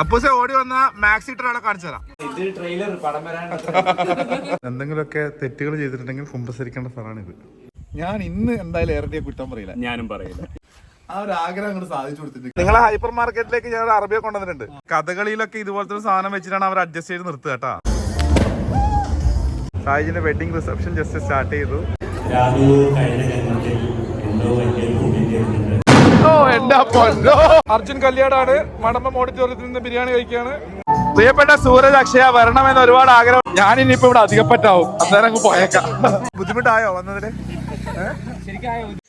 അപ്പൂസെ ഓടി വന്ന മാക്സി ഇട്ടൊരാളെ കാണിച്ചു തരാം. ഇത് ട്രെയിലർ പടം വരാണ്ട് എന്തെങ്കിലുമൊക്കെ തെറ്റുകൾ ചെയ്തിട്ടുണ്ടെങ്കിൽ കുമ്പസരിക്കേണ്ട സ്ഥലമാണ് ഇത് ഞാൻ ഇന്ന് എന്തായാലും ഏറെ കുറ്റം പറയില്ല. ഞാനും പറയില്ല. ആ ഒരു ആഗ്രഹം അങ്ങോട്ട് സാധിച്ചു കൊടുത്തിട്ടുണ്ട്. നിങ്ങളെ ഹൈപ്പർ മാർക്കറ്റിലേക്ക് ഞാൻ ഒരു അറബിയെ കൊണ്ടുവന്നിട്ടുണ്ട്. കഥകളിയിലൊക്കെ ഇതുപോലത്തെ ഒരു സാധനം വെച്ചിട്ടാണ് അവർ അഡ്ജസ്റ്റ് ചെയ്ത് നിർത്തുക കേട്ടാ. സായിജിന്റെ വെഡിങ് റിസപ്ഷൻ ജസ്റ്റ് സ്റ്റാർട്ട് ചെയ്തു. രാഹുൽ കഴിഞ്ഞ ജന്മത്തിൽ എന്തോ വലിയൊരു പുണ്യം അർജുൻ കല്യാടാണ്. മടമ്പം ഓഡിറ്റോറിയത്തിൽ നിന്ന് ബിരിയാണി കഴിക്കുകയാണ്. പ്രിയപ്പെട്ട സൂരജ് അക്ഷയ വരണമെന്ന് ഒരുപാട് ആഗ്രഹം. ഞാൻ ഇനിയിപ്പോ ഇവിടെ അധികപ്പെട്ടാവും. അന്നേരം അങ്ങ് പോയേക്കാം. ബുദ്ധിമുട്ടായോ വന്നതിൽ?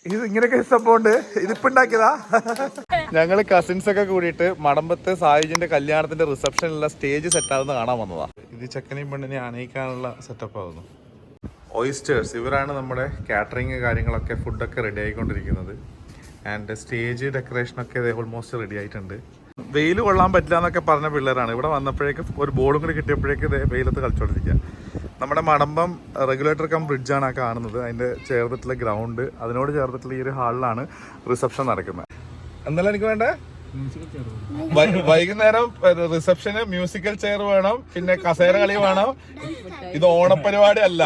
ഇത് ഇങ്ങനെയൊക്കെ ഇഷ്ടപ്പോണ്ട് ഇതിപ്പോ ഉണ്ടാക്കിയതാ ഞങ്ങൾ കസിൻസ് ഒക്കെ കൂടിയിട്ട് മടമ്പത്ത് സായുജിന്റെ കല്യാണത്തിന്റെ റിസപ്ഷനിലുള്ള സ്റ്റേജ് സെറ്റ് ആവുന്ന കാണാൻ വന്നതാ. ഇത് ചെക്കനെയും പെണ്ണിനെ അണയിക്കാനുള്ള സെറ്റപ്പ് ആവുന്നു. ഓയിസ്റ്റേഴ്സ് ഇവരാണ് നമ്മുടെ കാറ്ററിംഗ് കാര്യങ്ങളൊക്കെ ഫുഡൊക്കെ റെഡി ആയിക്കൊണ്ടിരിക്കുന്നത്. ആൻഡ് സ്റ്റേജ് ഡെക്കറേഷനൊക്കെ ഓൾമോസ്റ്റ് റെഡി ആയിട്ടുണ്ട്. വെയിൽ കൊള്ളാൻ പറ്റില്ല എന്നൊക്കെ പറഞ്ഞ പിള്ളേരാണ്. ഇവിടെ വന്നപ്പോഴേക്കും ഒരു ബോർഡും കൂടി കിട്ടിയപ്പോഴേക്കും വെയിലത്ത് കളിച്ചോണ്ടിരിക്കുക നമ്മുടെ മണമ്പം റെഗുലേറ്റർ കം ബ്രിഡ്ജാണ് ആ കാണുന്നത്. അതിന്റെ ചേർത്തിട്ടുള്ള ഗ്രൗണ്ട് അതിനോട് ചേർത്തിട്ടുള്ള ഈ ഒരു ഹാളിലാണ് റിസപ്ഷൻ നടക്കുന്നത്. എന്തായാലും എനിക്ക് വേണ്ടേ? വൈകുന്നേരം റിസപ്ഷന് മ്യൂസിക്കൽ ചെയർ വേണം പിന്നെ കസേര കളി വേണം. ഇത് ഓണപരിപാടി അല്ല.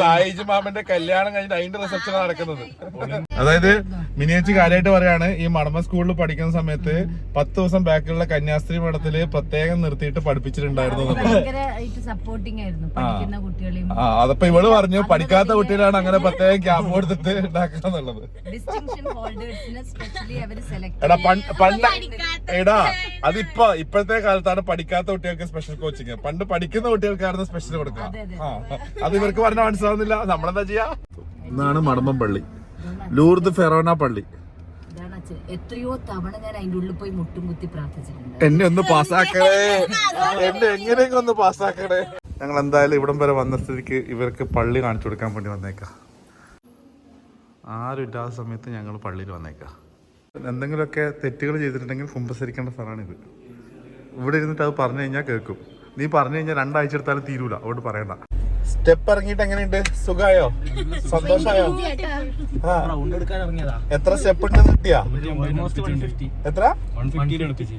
സായിജ് മാമന്റെ കല്യാണം കഴിഞ്ഞിട്ട് അതിന്റെ റിസപ്ഷൻ നടക്കുന്നത്. അതായത് മിനിയേച്ച് കാര്യമായിട്ട് പറയാണ് ഈ മടമ സ്കൂളിൽ പഠിക്കുന്ന സമയത്ത് പത്ത് ദിവസം ബാക്കിലുള്ള കന്യാസ്ത്രീ മഠത്തിൽ പ്രത്യേകം നിർത്തിയിട്ട് പഠിപ്പിച്ചിട്ടുണ്ടായിരുന്നു അതപ്പോ ഇവൾ പറഞ്ഞു പഠിക്കാത്ത കുട്ടികളാണ് അങ്ങനെ പ്രത്യേകം ക്യാമ്പ് കൊടുത്തിട്ട് ഉണ്ടാക്കുക എന്നുള്ളത്. ഡിസ്റ്റിങ്ഷൻ ഹോൾഡേഴ്സിനെ സ്പെഷ്യലി അവർ സെലക്ട് എടാ പണ്ട് എടാ അതിപ്പോ ഇപ്പോഴത്തെ കാലത്താണ് പഠിക്കാത്ത കുട്ടികൾക്ക് സ്പെഷ്യൽ കോച്ചിങ് പണ്ട് പഠിക്കുന്ന കുട്ടികൾക്കായിരുന്നു സ്പെഷ്യൽ കൊടുക്കുക. ആ, അത് ഇവർക്ക് പറഞ്ഞാൽ മനസ്സിലാവുന്നില്ല. നമ്മളെന്താ ചെയ്യാ? ഇന്നാണ് മടമ്പം പള്ളി. ലൂർദ് ഫെറോന പള്ളി. എത്രയോ തവണ ഞാൻ അതിന്റെ ഉള്ളിൽ പോയി മുട്ടും കുത്തി പ്രാർത്ഥിച്ചിട്ടുണ്ട്. എന്നെ ഒന്ന് പാസ്സാക്കണേ. എന്നെ എങ്ങനെയൊക്കെ ഒന്ന് പാസ്സാക്കണേ. ഞങ്ങൾ എന്തായാലും ഇവിടം വരെ വന്ന സ്ഥിതിക്ക് ഇവർക്ക് പള്ളി കാണിച്ചു കൊടുക്കാൻ വേണ്ടി വന്നേക്കാം. ആരും ഇല്ലാത്ത സമയത്ത് ഞങ്ങൾ പള്ളിയിൽ വന്നേക്കാം. എന്തെങ്കിലുമൊക്കെ തെറ്റുകൾ ചെയ്തിട്ടുണ്ടെങ്കിൽ കുമ്പസരിക്കേണ്ട സ്ഥലമാണ് ഇത് ഇവിടെ ഇരുന്നിട്ട് അത് പറഞ്ഞു കഴിഞ്ഞാൽ കേൾക്കും. നീ പറഞ്ഞു കഴിഞ്ഞാൽ രണ്ടാഴ്ച എടുത്താലും തീരൂല. അവിടെ പറയണ്ട. സ്റ്റെപ്പ് ഇറങ്ങിയിട്ട് എങ്ങനെയുണ്ട്? സുഖായോ? സന്തോഷായോ? എത്ര സ്റ്റെപ്പ് ഉണ്ടെന്ന് കിട്ടിയാ? എത്ര?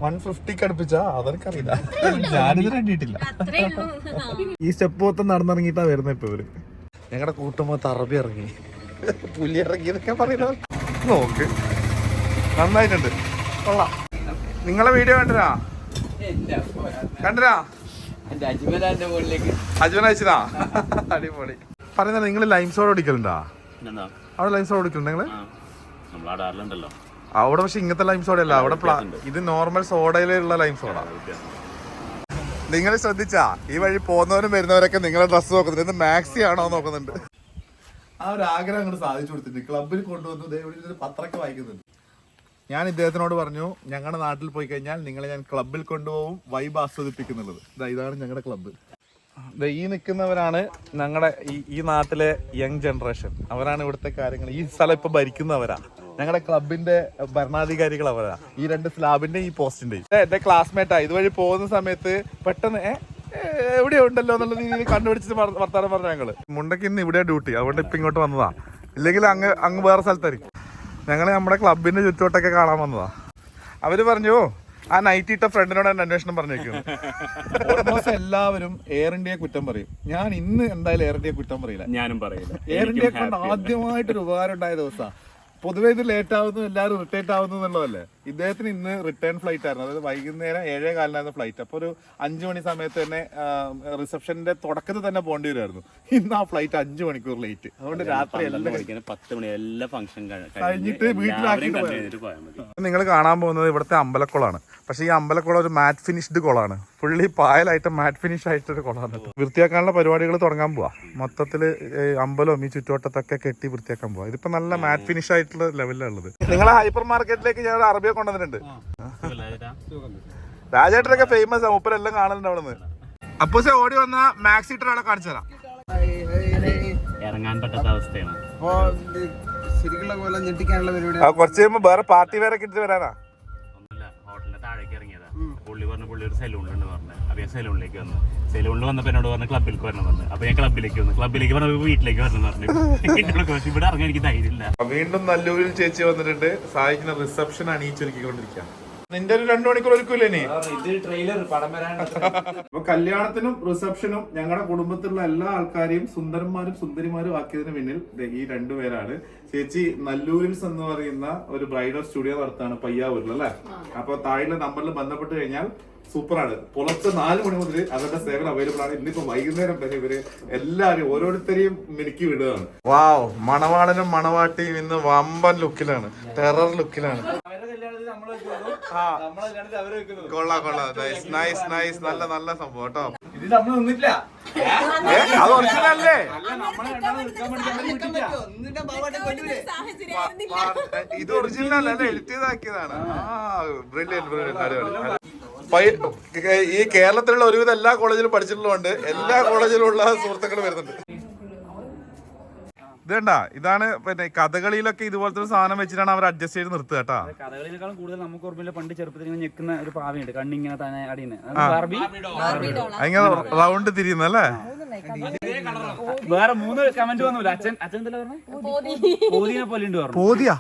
വൺ ഫിഫ്റ്റിക്ക് അടുപ്പിച്ചാ? അതെനിക്കറിയില്ല. ഞാനിത് കണ്ടിട്ടില്ല. ഈ സ്റ്റെപ്പ് മൊത്തം നടന്നിറങ്ങിയിട്ടാ വരുന്നത് ഇപ്പൊ ഇവർ. ഞങ്ങളുടെ കൂട്ടുമ്പോ തറബി ഇറങ്ങി. പുലി ഇറങ്ങി എന്നൊക്കെ പറയുന്നത് നോക്ക്. നന്നായിട്ടുണ്ട്. കൊള്ളാം. നിങ്ങളെ വീഡിയോ കണ്ടരാ കണ്ടരാ അജ്മൻ അയച്ചതാ? അടിപൊളി. പറയുന്ന നിങ്ങൾ ലൈം സോഡ് കുടിക്കലുണ്ടാ എന്താ? അവിടെ ലൈം സോഡ് കുടിക്കലുണ്ട് നിങ്ങൾ അവിടെ പക്ഷെ ഇങ്ങനത്തെ ലൈം സോഡ അല്ല. അവിടെ ഇത് നോർമൽ സോഡയിലുള്ള ലൈം സോഡ നിങ്ങൾ ശ്രദ്ധിച്ചാ ഈ വഴി പോകുന്നവരും വരുന്നവരൊക്കെ നിങ്ങളെ ഡ്രസ്സ് നോക്കുന്നുണ്ട്. ഇത് മാക്സി ആണോ നോക്കുന്നുണ്ട്. ആ ഒരു ആഗ്രഹം അങ്ങോട്ട് സാധിച്ചു കൊടുത്തിട്ടുണ്ട്. ക്ലബിൽ കൊണ്ടുവന്നു. ഇരുന്ന് പത്രമൊക്കെ വായിക്കുന്നുണ്ട്. ഞാൻ ഇദ്ദേഹത്തിനോട് പറഞ്ഞു ഞങ്ങളുടെ നാട്ടിൽ പോയി കഴിഞ്ഞാൽ നിങ്ങളെ ഞാൻ ക്ലബിൽ കൊണ്ടുപോകും വൈബ് ആസ്വദിപ്പിക്കുന്നുള്ളത്. ഇതാണ് ഞങ്ങളുടെ ക്ലബ്ബ് ഈ നിൽക്കുന്നവരാണ് ഞങ്ങളുടെ ഈ ഈ നാട്ടിലെ യങ് ജനറേഷൻ അവരാണ് ഇവിടുത്തെ കാര്യങ്ങൾ. ഈ സ്ഥലം ഇപ്പൊ ഭരിക്കുന്നവരാ. ഞങ്ങളുടെ ക്ലബിന്റെ ഭരണാധികാരികൾ അവരാ. ഈ രണ്ട് സ്ലാബിന്റെ ഈ പോസ്റ്റിന്റെ എന്റെ ക്ലാസ്മേറ്റാ ഇതുവഴി പോകുന്ന സമയത്ത് പെട്ടെന്ന് എവിടെ ഉണ്ടല്ലോ എന്നുള്ള രീതിയിൽ കണ്ടുപിടിച്ചിട്ട് വർത്താനം പറഞ്ഞു ഞങ്ങൾ. മുണ്ടക്ക് ഇന്ന് ഇവിടെ ഡ്യൂട്ടി അതുകൊണ്ട് ഇപ്പൊ ഇങ്ങോട്ട് വന്നതാ. ഇല്ലെങ്കിൽ അങ്ങ് അങ്ങ് വേറെ സ്ഥലത്തായിരിക്കും. ഞങ്ങൾ നമ്മുടെ ക്ലബിന്റെ ചുറ്റോട്ടൊക്കെ കാണാൻ വന്നതാ. അവർ പറഞ്ഞു ആ നൈറ്റ് ഇട്ട ഫ്രണ്ടിനോട് എന്റെ അന്വേഷണം പറഞ്ഞേക്കും. ഓൾമോസ്റ്റ് എല്ലാവരും എയർ ഇന്ത്യയെ കുറ്റം പറയും. ഞാൻ ഇന്ന് എന്തായാലും എയർ ഇന്ത്യയെ കുറ്റം പറയില്ല. ഞാനും പറയില്ല. എയർ ഇന്ത്യയെ കൊണ്ട് ആദ്യമായിട്ടൊരു ഉപകാരം ഉണ്ടായ ദിവസമാണ് പൊതുവെ ഇത് ലേറ്റ് ആവുന്നു എല്ലാവരും റിട്ടേറ്റ് ആവുന്നു എന്നുള്ളതല്ലേ? ഇദ്ദേഹത്തിന് ഇന്ന് റിട്ടേൺ ഫ്ലൈറ്റ് ആയിരുന്നു. അതായത് വൈകുന്നേരം ഏഴേ കാലിനായിരുന്നു ഫ്ലൈറ്റ് അപ്പോൾ ഒരു അഞ്ചു മണി സമയത്ത് തന്നെ റിസപ്ഷന്റെ തുടക്കത്തിൽ തന്നെ പോകേണ്ടി വരുമായിരുന്നു. ഇന്ന് ആ ഫ്ലൈറ്റ് അഞ്ചു മണിക്കൂർ ലേറ്റ് അതുകൊണ്ട് രാത്രി എല്ലാം പത്ത് മണി എല്ലാ ഫംഗ്ഷൻ കഴിഞ്ഞിട്ട് വീട്ടിലാക്കിയിട്ട് പോയാൽ നിങ്ങൾ കാണാൻ പോകുന്നത് ഇവിടുത്തെ അമ്പലക്കുളമാണ് പക്ഷേ ഈ അമ്പലക്കുളം ഒരു മാറ്റ് ഫിനിഷ്ഡ് കുളമാണ് ഫുള്ളി പായലായിട്ട് മാറ്റ് ഫിനിഷ് ആയിട്ടൊരു കുളമാണ് വൃത്തിയാക്കാനുള്ള പരിപാടികൾ തുടങ്ങാൻ പോവാ. മൊത്തത്തിൽ അമ്പലവും ഈ ചുറ്റുവട്ടത്തൊക്കെ കെട്ടി വൃത്തിയാക്കാൻ പോവാ. ഇതിപ്പോ നല്ല മാറ്റ് ഫിനിഷ് ആയിട്ടുള്ള ലെവലിലാണ് ഉള്ളത്. നിങ്ങളെ ഹൈപ്പർ മാർക്കറ്റിലേക്ക് ഞാൻ ഒരു അറബിയെ കൊണ്ടുവന്നിട്ടുണ്ട് രാജേട്ടനൊക്കെ ഫേമസ് ആ മൂപ്പരെല്ലാം കാണലുണ്ട് അവിടെ നിന്ന് അപ്പൂസെ ഓടി വന്ന മാക്സി ഇട്ടൊരാളെ കാണിച്ചു തരാം. ഇറങ്ങാൻ പറ്റാത്ത അവസ്ഥയാണ്. ശരിക്കുള്ള പോലെ ഞെട്ടിക്കാനുള്ള പരിപാടി ആ, കുറച്ച് കഴിയുമ്പോ വേറെ പാർട്ടി വേറെ കിട്ടി വരാനാ? പുള്ളി പറഞ്ഞു പുള്ളി ഒരു സലൂണിലുണ്ട് പറഞ്ഞു. അപ്പൊ ഞാൻ സലൂണിലേക്ക് വന്നു. സലൂണിൽ വന്നപ്പോ എന്നോട് പറഞ്ഞു ക്ലബിലേക്ക് വരണം പറഞ്ഞു. അപ്പൊ ഞാൻ ക്ലബിലേക്ക് വന്നു. ക്ലബിലേക്ക് പറഞ്ഞു വീട്ടിലേക്ക് വരണം പറഞ്ഞു. ഇവിടെ ഇറങ്ങാൻ എനിക്ക് ധൈര്യമില്ല. വീണ്ടും നല്ലൂരിൽ ചേച്ചി വന്നിട്ടുണ്ട്. സഹായിക്കുന്ന റിസപ്ഷൻ അണിയിച്ചൊരുക്കിക്കൊണ്ടിരിക്കുക നിന്റെ ഒരു രണ്ടു മണിക്കൂർ ഒരുക്കൂലേ നീ? ഇത് ട്രെയിലർ പടം വരാൻ അപ്പൊ കല്യാണത്തിനും റിസപ്ഷനും ഞങ്ങളുടെ കുടുംബത്തിലുള്ള എല്ലാ ആൾക്കാരെയും സുന്ദരന്മാരും സുന്ദരിമാരും ആക്കിയതിന് പിന്നിൽ ദേ ഈ രണ്ടുപേരാണ് ചേച്ചി നല്ലൂരിൽസ് എന്ന് പറയുന്ന ഒരു ബ്രൈഡൽ സ്റ്റുഡിയോ നടത്താണ് പയ്യാവൂരിൽ അല്ലെ? അപ്പൊ താഴെ നമ്പറിൽ ബന്ധപ്പെട്ട് കഴിഞ്ഞാൽ സൂപ്പറാണ്. പുലർച്ചെ നാല് മണി മുതൽ അവരുടെ സേവനം അവൈലബിൾ ആണ്. ഇന്നിപ്പോ വൈകുന്നേരം വരെ ഇവർ എല്ലാരും ഓരോരുത്തരെയും മിനുക്കി വിടുകയാണ്. വാവ് മണവാളനും മണവാട്ടിയും ഇന്ന് വമ്പൻ ലുക്കിലാണ് ടെറർ ലുക്കിലാണ് അവരുടെ കല്യാണത്തിൽ നമ്മൾ വെക്കുന്നത് ആ നമ്മളെ കല്യാണത്തിൽ അവർ വെക്കുന്നത് കൊള്ളാം കൊള്ളാം. നൈസ് നൈസ് നൈസ് നല്ല നല്ല സംഭവം കേട്ടോ. ഇത് നമ്മൾ നിന്നിട്ടില്ല. അത് ഇത് ഒറിജിനൽ അല്ല എഡിറ്റ് ചെയ്താക്കിയതാണ് ആ ബ്രില്യൻ ബ്രില്യൻ അടിപൊളി ഈ കേരളത്തിലുള്ള ഒരുവിധം എല്ലാ കോളേജിലും പഠിച്ചിട്ടുള്ളതുകൊണ്ട് എല്ലാ കോളേജിലുള്ള സുഹൃത്തുക്കൾ വരുന്നുണ്ട്. ഇത് കണ്ടാ ഇതാണ് പിന്നെ കഥകളിയിലൊക്കെ ഇതുപോലത്തെ ഒരു സാധനം വെച്ചിട്ടാണ് അവർ അഡ്ജസ്റ്റ് ചെയ്ത് നിർത്തുക കേട്ടാ. കഥകളിയിലേക്കാളും കൂടുതൽ നമുക്ക് ഓർമ്മയില്ല പണ്ട് ചെറുപ്പത്തിൽ ഇങ്ങനെ ഞെക്കുന്ന ഒരു പാവയുണ്ട് കണ്ണിങ്ങനെ തന്നെ അടിയുന്നത് അങ്ങനെ റൗണ്ട് തിരിയുന്നല്ലേ വേറെ മൂന്ന് കമന്റ് വന്നില്ല അച്ഛൻ അച്ഛൻ എന്താ പറഞ്ഞത് പോതിനെ പോലെ ഉണ്ട് പറഞ്ഞു. പോതിയാ?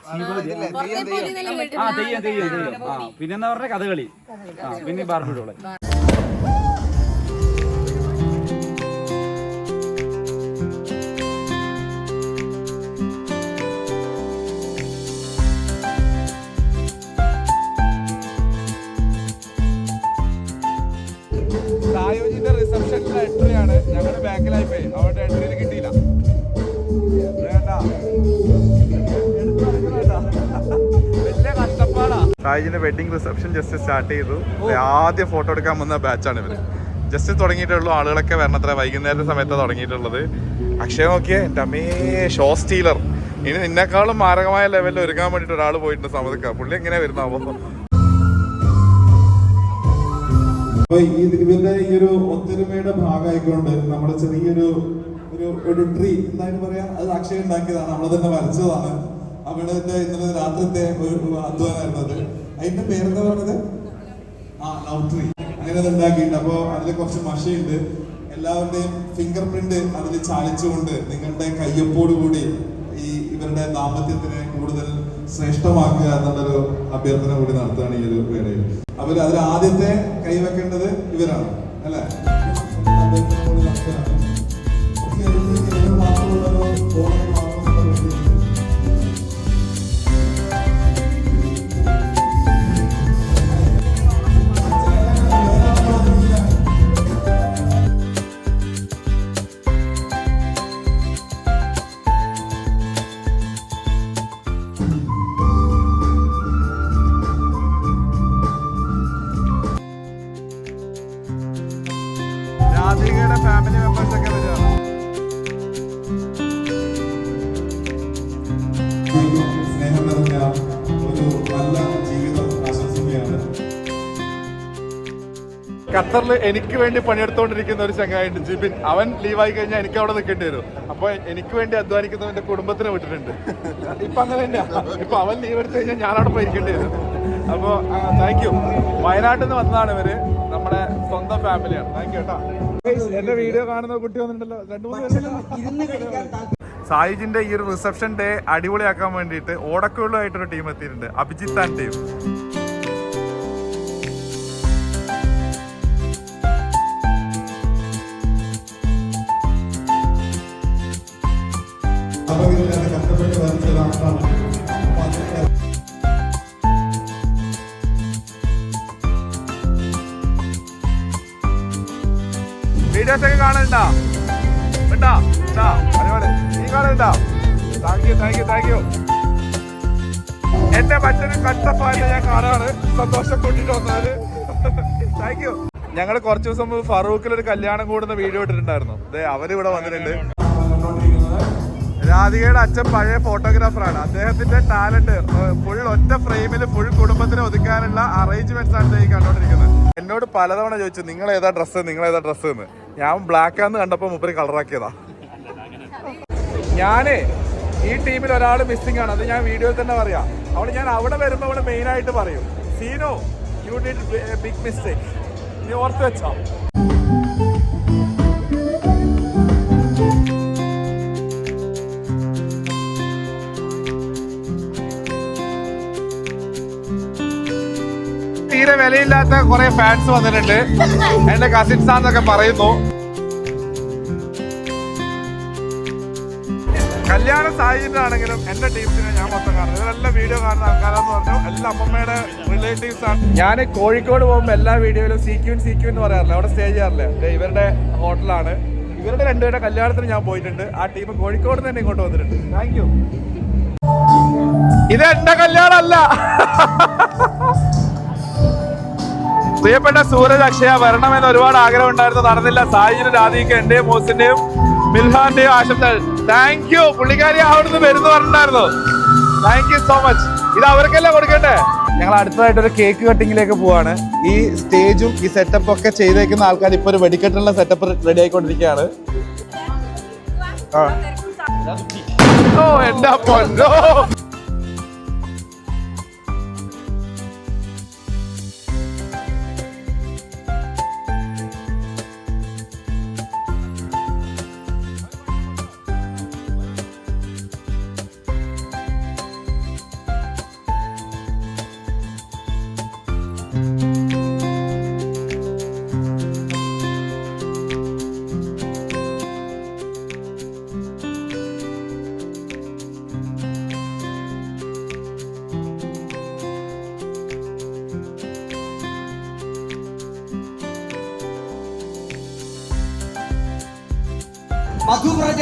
ആ തെയ്യം തെയ്യം തെയ്യം. ആ പിന്നെന്താ പറഞ്ഞ? കഥകളി. ആ പിന്നെ ബാർബി ഞങ്ങളുടെ ബാക്കിലായി പോയി അവരുടെ എൻട്രിയിൽ കിട്ടിയില്ല. ഷായിജിന്റെ വെഡിങ് റിസപ്ഷൻ ജസ്റ്റ് സ്റ്റാർട്ട് ചെയ്തു. ആദ്യം ഫോട്ടോ എടുക്കാൻ വന്ന ബാച്ചാണ് ഇവർ ജസ്റ്റ് തുടങ്ങിയിട്ടുള്ളൂ ആളുകളൊക്കെ വരണത്ര വൈകുന്നേരത്തെ സമയത്താണ് തുടങ്ങിയിട്ടുള്ളത്. അക്ഷയ നോക്കിയേ ടമേ ഷോ സ്റ്റീലർ ഇനി നിന്നെക്കാളും മാരകമായ ലെവലിൽ ഒരുങ്ങാൻ വേണ്ടിയിട്ട് ഒരാൾ പോയിട്ടുണ്ട് സമതക്ക പുള്ളി എങ്ങനെയാ വരുന്നാവോ അപ്പൊ ഈ ഇവരുടെ ഈ ഒരു ഒത്തൊരുമയുടെ ഭാഗമായിക്കൊണ്ട് നമ്മുടെ ചെറിയൊരു ഒരു ഒരു ട്രീ എന്തായാലും പറയാ? അത് അക്ഷയ ഉണ്ടാക്കിയതാണ്. നമ്മൾ തന്നെ വരച്ചതാണ്. അവിടെ ഇന്നലെ രാത്രിത്തെ ഒരു അധ്വാനമായിരുന്നു അത്. അതിന്റെ പേരെന്താ പറഞ്ഞത്? ആ ലവ് ട്രീ അങ്ങനെ അത് ഉണ്ടാക്കിയിട്ടുണ്ട്. അപ്പോ അതിൽ കുറച്ച് മഷയുണ്ട്. എല്ലാവരുടെയും ഫിംഗർ പ്രിന്റ് അതിൽ ചാലിച്ചുകൊണ്ട് നിങ്ങളുടെ കയ്യൊപ്പോട് കൂടി ഈ ഇവരുടെ ദാമ്പത്യത്തിന് കൂടുതൽ ശ്രേഷ്ഠമാക്കുക എന്നുള്ളൊരു അഭ്യർത്ഥന കൂടി നടത്തുകയാണ് ഈ ഒരു വേളയിൽ അവർ അതിൽ ആദ്യത്തെ കൈവെക്കേണ്ടത് ഇവരാണ് അല്ലേ അഭ്യർത്ഥന കൂടി നടത്തുകയാണ്. മാത്രമുള്ളൊരു ഖത്തറിൽ എനിക്ക് വേണ്ടി പണിയെടുത്തോണ്ടിരിക്കുന്ന ഒരു ചങ്ങായുണ്ട് ജിബിൻ. അവൻ ലീവായി കഴിഞ്ഞാൽ എനിക്ക് അവിടെ നിൽക്കേണ്ടി വരും. അപ്പൊ എനിക്ക് വേണ്ടി അധ്വാനിക്കുന്നവന്റെ കുടുംബത്തിനെ വിട്ടിട്ടുണ്ട്. ഇപ്പൊ അങ്ങനെ തന്നെയാ ഇപ്പൊ അവൻ ലീവ് എടുത്തു കഴിഞ്ഞാൽ ഞാൻ അവിടെ പോയിരിക്കേണ്ടി വരും. അപ്പൊ താങ്ക് യു വയനാട്ടിൽ നിന്ന് വന്നതാണ് ഇവർ. നമ്മുടെ സ്വന്തം ഫാമിലിയാണ് താങ്ക് യു കേട്ടോ. എന്റെ വീഡിയോ കാണുന്ന കുട്ടി വന്നിട്ടുണ്ടല്ലോ. രണ്ടു മൂന്ന്? സായിജിന്റെ ഈ ഒരു റിസപ്ഷൻ ഡേ അടിപൊളിയാക്കാൻ വേണ്ടിയിട്ട് ഓടക്കുള്ളുമായിട്ടൊരു ടീം എത്തിയിട്ടുണ്ട്. അഭിജിത്ത് ആൻഡ് ടീം വീഡിയോസ് ഒക്കെ കാണുന്നുണ്ടോ ഉണ്ടോ ഉണ്ടോ അതേപോലെ എന്റെ മറ്റൊരു ഞാൻ കാണാണ്. സന്തോഷം കൂട്ടിട്ട് വന്നത് താങ്ക് യു ഞങ്ങൾ കുറച്ച് ദിവസം മുമ്പ് ഫറൂഖിൽ ഒരു കല്യാണം കൂടുന്ന വീഡിയോ ഇട്ടിട്ടുണ്ടായിരുന്നു. അതെ അവരിവിടെ വന്നിട്ടുണ്ട്. രാധികയുടെ അച്ഛൻ പഴയ ഫോട്ടോഗ്രാഫറാണ് അദ്ദേഹത്തിന്റെ ടാലന്റ് ഫുൾ ഒറ്റ ഫ്രെയിമിൽ ഫുൾ കുടുംബത്തിനെ ഒതുക്കാനുള്ള അറേഞ്ച്മെന്റ്സ് ആണ് കണ്ടോണ്ടിരിക്കുന്നത്. എന്നോട് പലതവണ ചോദിച്ചു നിങ്ങൾ ഏതാ ഡ്രസ്സ് നിങ്ങൾ ഏതാ ഡ്രസ്സ് എന്ന്. ഞാൻ ബ്ലാക്ക് ആന്ന് കണ്ടപ്പോൾ മുപ്പര് കളറാക്കിയതാ ഞാനേ ഈ ടീമിൽ ഒരാൾ മിസ്സിംഗ് ആണ്. അത് ഞാൻ വീഡിയോയിൽ തന്നെ പറയാം. അവിടെ ഞാൻ അവിടെ വരുമ്പോൾ അവിടെ മെയിൻ ആയിട്ട് പറയും സീനോ യു ഡിഡ് ബിഗ് മിസ്റ്റേക്ക് നീ ഓർത്ത് വെച്ചോ. അറിയാത്ത കുറെ ഫാൻസ് വന്നിട്ടുണ്ട്. എന്റെ കസിൻസ് ആണെന്നൊക്കെ പറയുന്നു. കല്യാണ സാഹചര്യത്തിലാണെങ്കിലും എന്റെ ടീമിനെ ഞാൻ മൊത്തം കാണുന്നത് ഇവരെല്ലാം വീഡിയോ കാണുന്ന ആൾക്കാരെന്ന് പറഞ്ഞു. എല്ലാ അമ്മമ്മയുടെ റിലേറ്റീവ്സ് ആണ്. ഞാൻ കോഴിക്കോട് പോകുമ്പോൾ എല്ലാ വീഡിയോയിലും സീക്യൂൻ സീക്യൂൻ എന്ന് പറയാറില്ല. അവിടെ സ്റ്റേ ചെയ്യാറില്ല. ഇവരുടെ ഹോട്ടലാണ് ഇവരുടെ രണ്ടുപേരുടെ കല്യാണത്തിന് ഞാൻ പോയിട്ടുണ്ട്. ആ ടീം കോഴിക്കോട് തന്നെ ഇങ്ങോട്ട് വന്നിട്ടുണ്ട്. താങ്ക് യു ഇത് എന്റെ കല്യാണമല്ല. പ്രിയപ്പെട്ട സൂരജ് അക്ഷയ വരണമെന്ന് ഒരുപാട് ആഗ്രഹം ഉണ്ടായിരുന്നു. നടന്നില്ല. സാഹചര്യം രാധിക്ക് എന്റെയും മോസിന്റെയും മിൽഹാന്റെയും ആശംസകൾ. താങ്ക് യു പുള്ളിക്കാരി അവിടുന്ന് വരുന്നു പറഞ്ഞിട്ടുണ്ടായിരുന്നു. താങ്ക് യു സോ മച്ച് ഇത് അവർക്കല്ലേ കൊടുക്കട്ടെ ഞങ്ങൾ അടുത്തതായിട്ട് ഒരു കേക്ക് കട്ടിങ്ങിലേക്ക് പോവാണ്. ഈ സ്റ്റേജും ഈ സെറ്റപ്പ് ഒക്കെ ചെയ്തേക്കുന്ന ആൾക്കാർ ഇപ്പൊ ഒരു വെടിക്കെട്ടുള്ള സെറ്റപ്പ് റെഡി ആയിക്കൊണ്ടിരിക്കുകയാണ്. ഓ എന്റെ പൊന്നോ?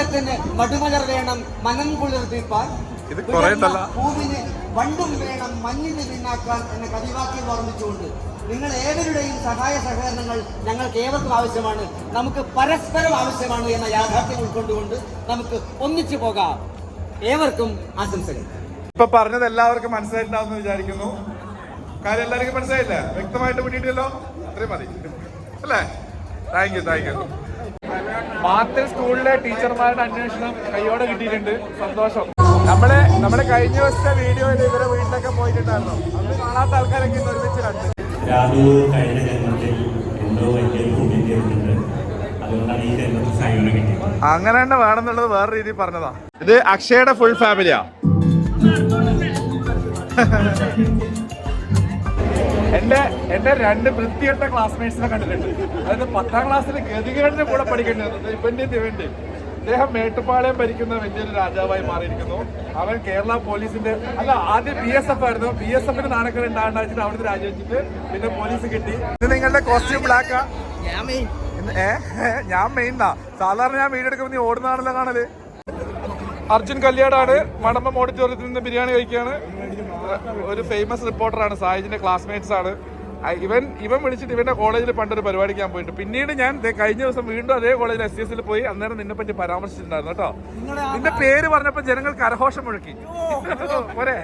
മധുവ്രജത്തിന് മടുമലർ വേണം മനം കുളിർത്തിപ്പാൻ ഉണ്ടല്ലോ. പൂവിന് വണ്ടും വേണം മഞ്ഞിന് പിന്നാക്കാൻ എന്ന കവിവാക്യം ഓർമ്മിച്ചുകൊണ്ട്. നിങ്ങൾ ഏവരുടെയും സഹായ സഹകരണങ്ങൾ ഞങ്ങൾക്ക് ഏവർക്കും ആവശ്യമാണ്. നമുക്ക് പരസ്പരം ആവശ്യമാണ് എന്ന യാഥാർത്ഥ്യം ഉൾക്കൊണ്ടുകൊണ്ട് നമുക്ക് ഒന്നിച്ചു പോകാം. ഏവർക്കും ആശംസകൾ. ഇപ്പൊ പറഞ്ഞത് എല്ലാവർക്കും മനസ്സിലായിട്ടുണ്ടാവുമെന്ന് വിചാരിക്കുന്നു. കാര്യം എല്ലാവർക്കും മനസ്സിലായില്ലേ? വ്യക്തമായിട്ട് പിടിയിട്ടല്ലോ അത്രയും മതി. അല്ലേ? താങ്ക് യു താങ്ക് യു മാത്തൽ സ്കൂളിലെ ടീച്ചർമാരുടെ അന്വേഷണം കൈയോടെ കിട്ടിയിട്ടുണ്ട്. സന്തോഷം. നമ്മളെ നമ്മുടെ കഴിഞ്ഞ ദിവസത്തെ വീഡിയോയിൽ ഇവരെ വീട്ടിലൊക്കെ പോയിട്ടുണ്ടായിരുന്നു. അത് കാണാത്ത ആൾക്കാരൊക്കെ ഇന്ന് ഒരുമിച്ച് കണ്ടു. രാഹു കഴിഞ്ഞ ജന്മത്തിൽ എന്തോ വലിയ പുണ്യം ചെയ്തിട്ടുണ്ട്. അതുകൊണ്ടാണ് ഈ ജന്മത്തിൽ സൈവനം കിട്ടിയത്. അങ്ങനെ തന്നെ വേണമെന്നുള്ളത് വേറെ രീതി പറഞ്ഞതാ. ഇത് അക്ഷയുടെ ഫുൾ ഫാമിലിയാ എന്റെ എന്റെ രണ്ട് വൃത്തികെട്ട ക്ലാസ്മേറ്റ്സിനെ കണ്ടിട്ടുണ്ട്. അതായത് പത്താം ക്ലാസ്സിൽ ഗതികേടിന്റെ കൂടെ പഠിക്കേണ്ടത് ഇവന്റെ ഇവന്റെ അദ്ദേഹം മേട്ടുപ്പാളയം ഭരിക്കുന്ന വലിയൊരു രാജാവായി മാറിയിരിക്കുന്നു. അവൻ കേരള പോലീസിന്റെ അല്ല ആദ്യം ബി എസ് എഫ് ആയിരുന്നു. ബി എസ് എഫിന് നാണക്കേട് ഉണ്ടാകേണ്ടത് അവിടുന്ന് രാജിവെച്ചിട്ട് പിന്നെ പോലീസ് കിട്ടി. ഇത് നിങ്ങളുടെ കോസ്റ്റ്യൂം ബ്ലാക്കാ ഞാൻ മെയിൻ സാധാരണ ഞാൻ വീഡിയോ എടുക്കുമ്പോൾ നീ ഓടുന്നതാണല്ലോ കാണൽ. അർജുൻ കല്യാടാണ് മണമ്പം ഓഡിറ്റോറിയത്തിൽ നിന്ന് ബിരിയാണി കഴിക്കുകയാണ്. ഒരു ഫേമസ് റിപ്പോർട്ടറാണ് സായിജിന്റെ ക്ലാസ്മേറ്റ്സ് ആണ് ഇവൻ ഇവൻ വിളിച്ചിട്ട് ഇവന്റെ കോളേജിൽ പണ്ടൊരു പരിപാടിക്ക് ഞാൻ പോയിട്ട് പിന്നീട് ഞാൻ കഴിഞ്ഞ ദിവസം വീണ്ടും അതേ കോളേജിൽ എസ് സി എസിൽ പോയി അന്നേരം നിന്നെ പറ്റി പരാമർശിച്ചിട്ടുണ്ടായിരുന്നു കേട്ടോ. നിന്റെ പേര് പറഞ്ഞപ്പോ ജനങ്ങൾ കരഘോഷം മുഴക്കി. പോരെ.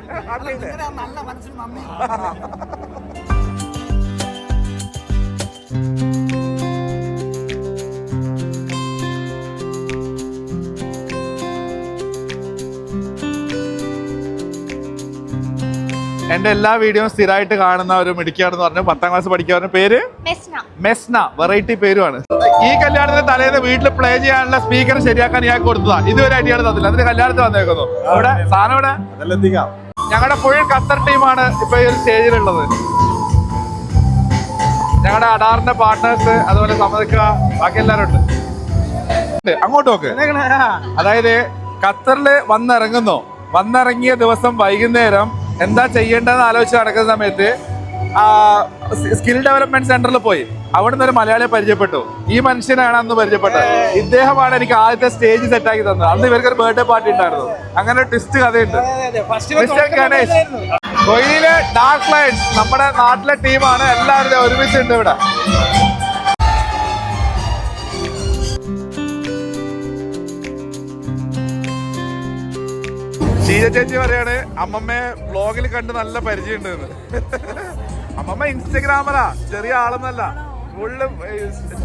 എന്റെ എല്ലാ വീഡിയോയും സ്ഥിരമായിട്ട് കാണുന്ന ഒരു മിടുക്കിയാണെന്ന് പറഞ്ഞു. പത്താം ക്ലാസ് പഠിക്കാവുന്ന പേര്? മെസ്ന. വെറൈറ്റി പേരുമാണ്. ഈ കല്യാണത്തിന് തലേന്ന് വീട്ടിൽ പ്ലേ ചെയ്യാനുള്ള സ്പീക്കർ ശരിയാക്കാൻ ഞാൻ കൊടുത്തതാ. ഇതുവരെ അടിയാണ് തന്നില്ല. അതിന് കല്യാണത്തിന് വന്നേക്കുന്നു. അവിടെ? സാധനം ഇവിടെ ഞങ്ങളുടെ ഫുൾ ഖത്തർ ടീമാണ് ഇപ്പൊ ഈ ഒരു സ്റ്റേജിലുള്ളത് ഞങ്ങളുടെ അഡാറിന്റെ പാർട്ട്നേഴ്സ് അതുപോലെ സമ്മതിക്കുക. ബാക്കി എല്ലാവരും ഉണ്ട്. അങ്ങോട്ട് നോക്ക്. അതായത് ഖത്തറിൽ വന്നിറങ്ങുന്നു. വന്നിറങ്ങിയ ദിവസം വൈകുന്നേരം എന്താ ചെയ്യേണ്ടതെന്ന് ആലോചിച്ച് നടക്കുന്ന സമയത്ത് സ്കിൽ ഡെവലപ്മെന്റ് സെന്ററിൽ പോയി. അവിടുന്ന് ഒരു മലയാളിയെ പരിചയപ്പെട്ടു. ഈ മനുഷ്യനാണ് അന്ന് പരിചയപ്പെട്ടത്. ഇദ്ദേഹമാണ് എനിക്ക് ആദ്യത്തെ സ്റ്റേജ് സെറ്റ് ആക്കി തന്നത്. അന്ന് ഇവർക്ക് ഒരു ബർത്ത്ഡേ പാർട്ടി ഉണ്ടായിരുന്നു. അങ്ങനെ ട്വിസ്റ്റ് കഥയുണ്ട്. മിസ്റ്റർ ഗണേഷ് കൊയിലെ ഡാർക്ക് ലൈൻസ് നമ്മുടെ നാട്ടിലെ ടീമാണ് എല്ലാവരും ഒരുമിച്ചുണ്ട് ഇവിടെ. ചേച്ചി പറയാണ് അമ്മമ്മയെ വ്ലോഗിൽ കണ്ട് നല്ല പരിചയമുണ്ട് അമ്മമ്മ ഇൻസ്റ്റഗ്രാമറാ ചെറിയ ആളൊന്നല്ല. ഫുള്ള്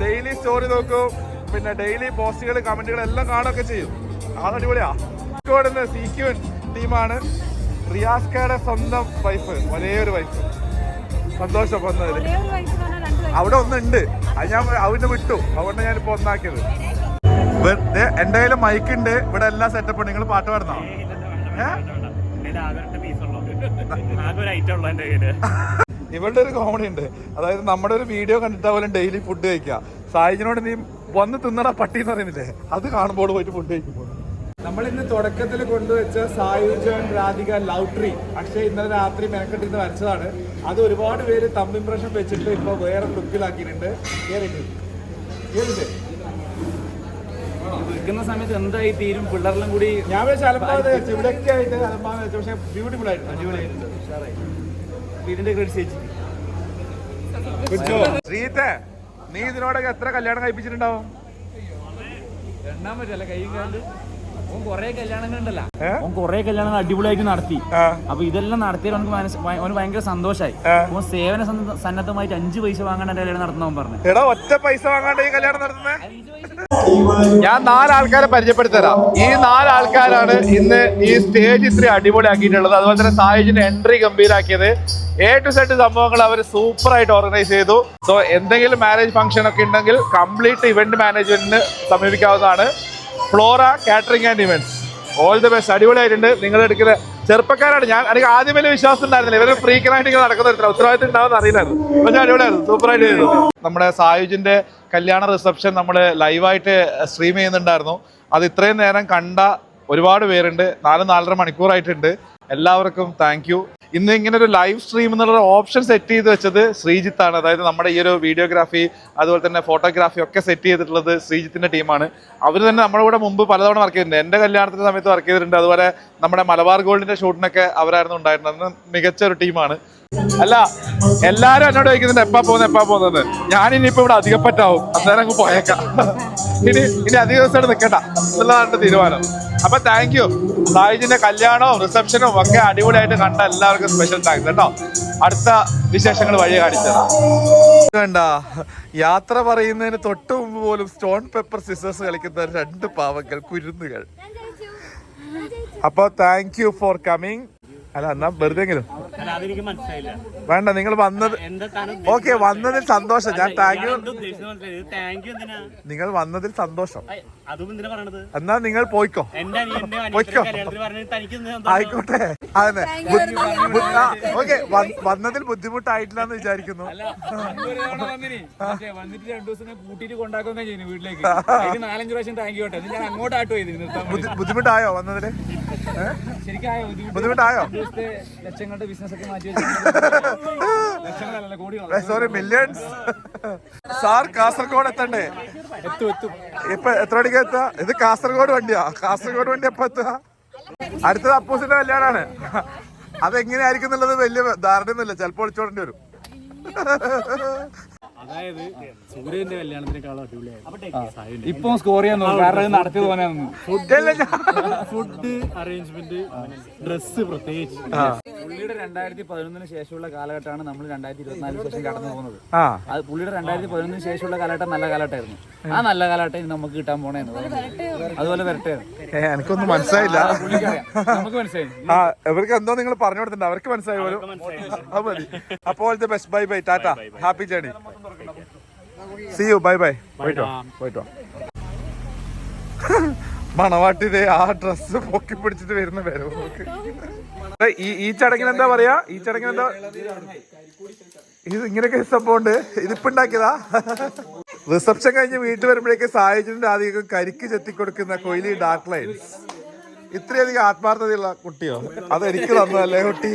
ഡെയിലി സ്റ്റോറി നോക്കും പിന്നെ ഡെയിലി പോസ്റ്റുകൾ കമന്റുകൾ എല്ലാം കാണുകയൊക്കെ ചെയ്യും. ആളടിപൊളിയാ കോഴിക്കോട് സി ക്യൂൻ ടീമാണ് റിയാസ്കയുടെ സ്വന്തം വൈഫ് ഒരേ ഒരു വൈഫ് സന്തോഷം വന്നതിൽ അവിടെ ഒന്നുണ്ട്. അത് ഞാൻ അവിടെ വിട്ടു. അതുകൊണ്ട് ഞാനിപ്പോ ഒന്നാക്കിയത്. എന്റെ കയ്യിൽ മൈക്ക് ഉണ്ട്. ഇവിടെ എല്ലാ സെറ്റപ്പ് നിങ്ങൾ പാട്ട് പാടുന്നോ ഏ? ഇവളുടെ ഒരു കോമഡി ഉണ്ട്. അതായത് നമ്മുടെ ഒരു വീഡിയോ കണ്ടിട്ട് പോലും ഡെയിലി ഫുഡ് കഴിക്കുക. സായിജിനോട് നീ വന്ന് തിന്നണ പട്ടി എന്ന് പറയുന്നില്ലേ? അത് കാണുമ്പോൾ പോയിട്ട് ഫുഡ് കഴിക്കുമ്പോൾ. നമ്മൾ ഇന്ന് തുടക്കത്തിൽ കൊണ്ടുവച്ച സായുജൻ രാധിക ലവ് ട്രീ പക്ഷേ ഇന്നലെ രാത്രി മെനക്കെട്ടിന്ന് വരച്ചതാണ്. അത് ഒരുപാട് പേര് തമ്പ് ഇംപ്രഷൻ വെച്ചിട്ട് ഇപ്പൊ വേറെ ലുക്കിലാക്കിയിട്ടുണ്ട് കേറിയിട്ട്. കേറിയിട്ട്. വിൽക്കുന്ന സമയത്ത് എന്തായി തീരും? പിള്ളേരെല്ലാം കൂടി ഞാൻ വിചാരിച്ചു അലമ്പാന്ന് വെച്ചു ഇവിടെയൊക്കെ ആയിട്ട് വെച്ചു. പക്ഷെ ബ്യൂട്ടിഫുൾ ആയിട്ടുണ്ട് അടിപൊളിയായിട്ടുണ്ട്. ഇതിന്റെ ക്രെഡിറ്റ് ചേച്ചി. ശ്രീത്തെ നീ ഇതിനോടൊക്കെ എത്ര കല്യാണം കഴിപ്പിച്ചിട്ടുണ്ടാവും? എണ്ണാൻ പറ്റില്ല കൈയും കാലും. ഓൻ കൊറേ കല്യാണങ്ങളുണ്ടല്ലോ ഏ? ഓൻ കൊറേ കല്യാണങ്ങൾ അടിപൊളിയായിട്ട് നടത്തി. അപ്പൊ ഇതെല്ലാം നടത്തിയാൽ അവനക്ക് അവന് ഭയങ്കര. ഓൻ സേവന സന്ന- സന്നദ്ധമായിട്ട് അഞ്ചു പൈസ വാങ്ങാണ്ട് കല്യാണം നടത്തുന്നവൻ പറഞ്ഞു എടാ ഒറ്റ പൈസ വാങ്ങാണ്ട് ഈ കല്യാണം നടത്തുന്നേ? ഞാൻ നാലാൾക്കാരെ പരിചയപ്പെടുത്തരാം. ഈ നാലാൾക്കാരാണ് ഇന്ന് ഈ സ്റ്റേജ് ഇത്രയും അടിപൊളിയാക്കിയിട്ടുള്ളത്. അതുപോലെ തന്നെ സായുജിന്റെ എൻട്രി ഗംഭീരാക്കിയത്. എ ടു സെറ്റ് സംഭവങ്ങൾ അവർ സൂപ്പർ ആയിട്ട് ഓർഗനൈസ് ചെയ്തു. സോ എന്തെങ്കിലും മാരേജ് ഫംഗ്ഷൻ ഒക്കെ ഉണ്ടെങ്കിൽ കംപ്ലീറ്റ് ഇവന്റ് മാനേജ്മെന്റിന് സമീപിക്കാവുന്നതാണ്. Flora catering and events all the best അടിപൊളിയായിട്ടുണ്ട്. നിങ്ങൾ എടുക്കുന്ന ചെറുപ്പക്കാരാണ്. ഞാൻ എനിക്ക് ആദ്യം വലിയ വിശ്വാസം ഉണ്ടായിരുന്നില്ല. ഇവരെ ഫ്രീക്കനായിട്ട് ഇങ്ങനെ നടക്കുന്ന ഉത്തരവാദിത്തം ഉണ്ടാവുന്ന അറിയില്ലായിരുന്നു. പക്ഷെ അടിപൊളിയായിരുന്നു. സൂപ്പർ ആയിട്ട് ചെയ്തു. നമ്മുടെ സായുജിന്റെ കല്യാണ റിസപ്ഷൻ നമ്മൾ ലൈവായിട്ട് സ്ട്രീം ചെയ്യുന്നുണ്ടായിരുന്നു. അത് ഇത്രയും നേരം കണ്ട ഒരുപാട് പേരുണ്ട്. നാല് നാലര മണിക്കൂറായിട്ടുണ്ട്. എല്ലാവർക്കും താങ്ക് യു ഇന്ന് ഇങ്ങനെ ഒരു ലൈവ് സ്ട്രീം എന്നുള്ള ഓപ്ഷൻ സെറ്റ് ചെയ്ത് വെച്ചത് ശ്രീജിത്താണ്. അതായത് നമ്മുടെ ഈ ഒരു വീഡിയോഗ്രാഫി അതുപോലെ തന്നെ ഫോട്ടോഗ്രാഫി ഒക്കെ സെറ്റ് ചെയ്തിട്ടുള്ളത് ശ്രീജിത്തിന്റെ ടീമാണ് അവർ തന്നെ നമ്മുടെ കൂടെ മുമ്പ് പലതവണ വർക്ക് ചെയ്തിട്ടുണ്ട്. എന്റെ കല്യാണത്തിന്റെ സമയത്ത് വർക്ക് ചെയ്തിട്ടുണ്ട്. അതുപോലെ നമ്മുടെ മലബാർ ഗോൾഡിന്റെ ഷൂട്ടിനൊക്കെ അവരായിരുന്നു ഉണ്ടായിരുന്നത്. മികച്ച ഒരു ടീമാണ് അല്ല എല്ലാരും എന്നോട് ചോദിക്കുന്നുണ്ട് എപ്പാ പോകുന്നത് എപ്പാ പോകുന്നത് ഞാൻ ഇനിയിപ്പോ ഇവിടെ അധികപ്പറ്റാവും. അന്നേരം അങ്ങ് പോയേക്കാം. ഇനി ഇനി അധിക ദിവസം നിൽക്കണ്ട. എന്നുള്ളതാണ് തീരുമാനം. അപ്പൊ താങ്ക് യു സായിജിന്റെ കല്യാണവും റിസപ്ഷനും ഒക്കെ അടിപൊളിയായിട്ട് കണ്ട എല്ലാവർക്കും സ്പെഷ്യൽ താങ്ക്സ് കേട്ടോ. അടുത്ത വിശേഷങ്ങൾ വഴി കാണിച്ചത് വേണ്ട. യാത്ര പറയുന്നതിന് തൊട്ട് മുമ്പ് പോലും സ്റ്റോൺ പേപ്പർ സിസേഴ്സ് കളിക്കുന്ന രണ്ട് പാവങ്ങൾ കുരുന്നുകൾ. അപ്പൊ താങ്ക് യു ഫോർ കമ്മിങ് അല്ല എന്നാ വെറുതെങ്കിലും അല്ല അതെനിക്ക് മനസ്സിലായില്ല. വേണ്ട നിങ്ങൾ വന്നത് ഓക്കെ വന്നതിൽ സന്തോഷം. ഞാൻ താങ്ക് യു നിങ്ങൾ വന്നതിൽ സന്തോഷം. എന്നാ നിങ്ങൾ പോയിക്കോ. പോയിക്കോ? ആയിക്കോട്ടെ. അതന്നെ. ഓക്കെ വന്നതിൽ ബുദ്ധിമുട്ടായിട്ടില്ല എന്ന് വിചാരിക്കുന്നു വന്നിട്ട് രണ്ടു ദിവസം കൂട്ടിട്ട് കൊണ്ടാക്കുകയും ചെയ്യുന്നു വീട്ടിലേക്ക്. അതിന് നാലഞ്ച് പ്രാവശ്യം താങ്ക് യു ഞാൻ അങ്ങോട്ടാട്ടോ ചെയ്ത് നിർത്താൻ ബുദ്ധിമുട്ടായോ വന്നതിൽ? ബുദ്ധിമുട്ടായോ? ദിവസത്തെ ലക്ഷങ്ങളുടെ ബിസിനസ് ഒക്കെ മാറ്റി വെച്ചു ലക്ഷങ്ങളല്ല കോടികളാണ് സോറി മില്യൺസ് സാർ കാസർഗോഡ് എത്തണ്ടേ? എത്തും എത്തും. ഇപ്പൊ എത്ര മണിക്ക് എത്താ ഇത് കാസർഗോഡ് വണ്ടിയാ. കാസർഗോഡ് വണ്ടി എപ്പോ എത്തുക? അടുത്തത് അപ്പോസിന്റെ കല്യാണാണ്. അതെങ്ങനെയായിരിക്കും എന്നുള്ളത് വലിയ ധാരണയൊന്നുമില്ല. ചിലപ്പോൾ ഒളിച്ചോടേണ്ടി വരും. അതായത് സൂര്യന്റെ കല്യാണത്തിനേക്കാളും അടിപൊളിയായിരുന്നു. ഇപ്പൊ സ്കോർ ചെയ്യാൻ കാരണം നടത്തി പോകാനാണ് ഫുഡ് അറേഞ്ച്മെന്റ് ഡ്രസ് പ്രത്യേകിച്ച്. പുള്ളിയുടെ രണ്ടായിരത്തി പതിനൊന്നിന് ശേഷമുള്ള കാലഘട്ടമാണ് നമ്മൾ രണ്ടായിരത്തി ഇരുപത്തിനാലിന് ശേഷം കടന്നു പോകുന്നത്. ആ. അത് പുള്ളിയുടെ രണ്ടായിരത്തി പതിനൊന്നിന് ശേഷമുള്ള കാലഘട്ടം നല്ല കാലഘട്ടമായിരുന്നു. ആ നല്ല കാലഘട്ടം ഇനി നമുക്ക് കിട്ടാൻ പോണേന്ന് അതുപോലെ വരട്ടെ. എനിക്കൊന്നും മനസ്സിലായില്ല. നമുക്ക് മനസ്സിലായി. ആ ഇവർക്ക് എന്തോ നിങ്ങൾ പറഞ്ഞു കൊടുത്തിട്ടുണ്ട്. അവർക്ക് മനസ്സിലായി പോലും. അപ്പോഴത്തെ അപ്പോൾ the best bye bye tata happy journey see you bye bye പോയിട്ടോ? പോയിട്ടോ? മണവാട്ടിതെ ആ ഡ്രസ് പൊക്കി പിടിച്ചിട്ട് വരുന്ന വരവ് ഈ ഈ ചടങ്ങിന് എന്താ പറയാ? ഈ ചടങ്ങിന് എന്താ? ഇത് ഇങ്ങനെയൊക്കെ സംഭവമുണ്ട് ഇതിപ്പോ ഉണ്ടാക്കിയതാ? റിസപ്ഷൻ കഴിഞ്ഞ് വീട്ടിൽ വരുമ്പോഴേക്ക് സാഹചര്യത്തിന്റെ ആദ്യം കരിക്ക് ചെത്തിക്കൊടുക്കുന്ന കൊയിലി ഡാർക്ക് ലൈൻസ് ഇത്രയധികം ആത്മാർത്ഥതയുള്ള കുട്ടിയോ? അത് എനിക്ക് തന്നതല്ലേ കുട്ടി?